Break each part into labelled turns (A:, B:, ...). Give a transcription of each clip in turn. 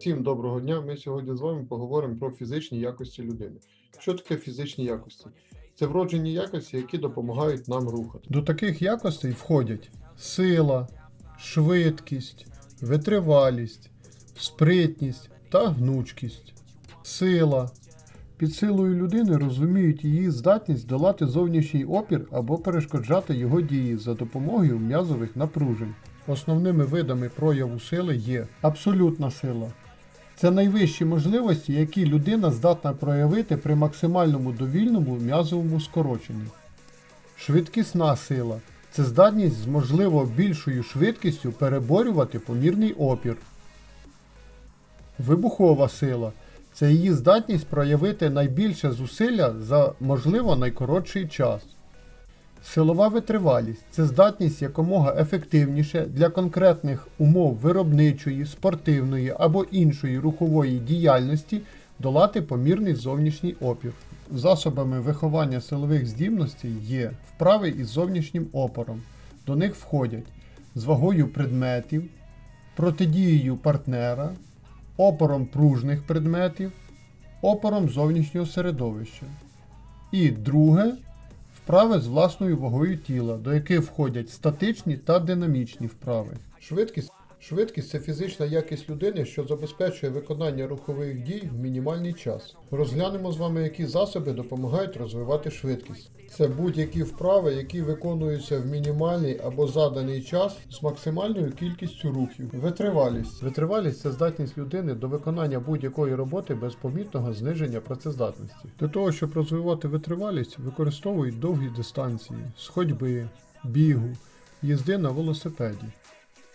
A: Всім доброго дня. Ми сьогодні з вами поговоримо про фізичні якості людини. Що таке фізичні якості? Це вроджені якості, які допомагають нам рухати. До таких якостей входять сила, швидкість, витривалість, спритність та гнучкість. Сила. Під силою людини розуміють її здатність долати зовнішній опір або перешкоджати його дії за допомогою м'язових напружень. Основними видами прояву сили є абсолютна сила. Це найвищі можливості, які людина здатна проявити при максимальному довільному м'язовому скороченні. Швидкісна сила це здатність з можливо більшою швидкістю переборювати помірний опір. Вибухова сила це її здатність проявити найбільше зусилля за можливо найкоротший час. Силова витривалість це здатність якомога ефективніше для конкретних умов виробничої, спортивної або іншої рухової діяльності долати помірний зовнішній опір. Засобами виховання силових здібностей є вправи із зовнішнім опором. До них входять з вагою предметів, протидією партнера, опором пружних предметів, опором зовнішнього середовища. І друге вправи з власною вагою тіла, до яких входять статичні та динамічні вправи. Швидкість Швидкість це фізична якість людини, що забезпечує виконання рухових дій в мінімальний час. Розглянемо з вами, які засоби допомагають розвивати швидкість. Це будь-які вправи, які виконуються в мінімальний або заданий час з максимальною кількістю рухів. Витривалість. Витривалість це здатність людини до виконання будь-якої роботи без помітного зниження працездатності. Для того, щоб розвивати витривалість, використовують довгі дистанції з ходьби, бігу, їзди на велосипеді.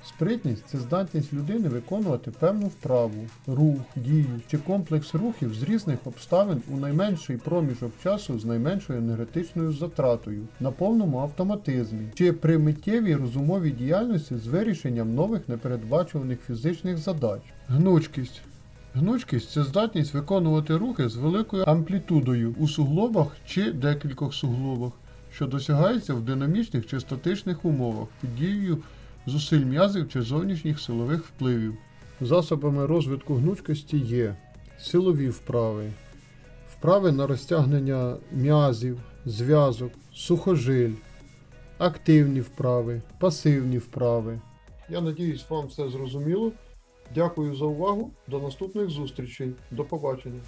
A: Спритність це здатність людини виконувати певну вправу, рух, дію чи комплекс рухів з різних обставин у найменший проміжок часу з найменшою енергетичною затратою на повному автоматизмі чи при миттєвій розумовій діяльності з вирішенням нових непередбачуваних фізичних задач. Гнучкість. Гнучкість це здатність виконувати рухи з великою амплітудою у суглобах чи декількох суглобах, що досягається в динамічних чи статичних умовах під дією зусиль м'язів чи зовнішніх силових впливів. Засобами розвитку гнучкості є силові вправи, вправи на розтягнення м'язів, зв'язок, сухожиль, активні вправи, пасивні вправи. Я надіюсь, вам все зрозуміло. Дякую за увагу. До наступних зустрічей. До побачення.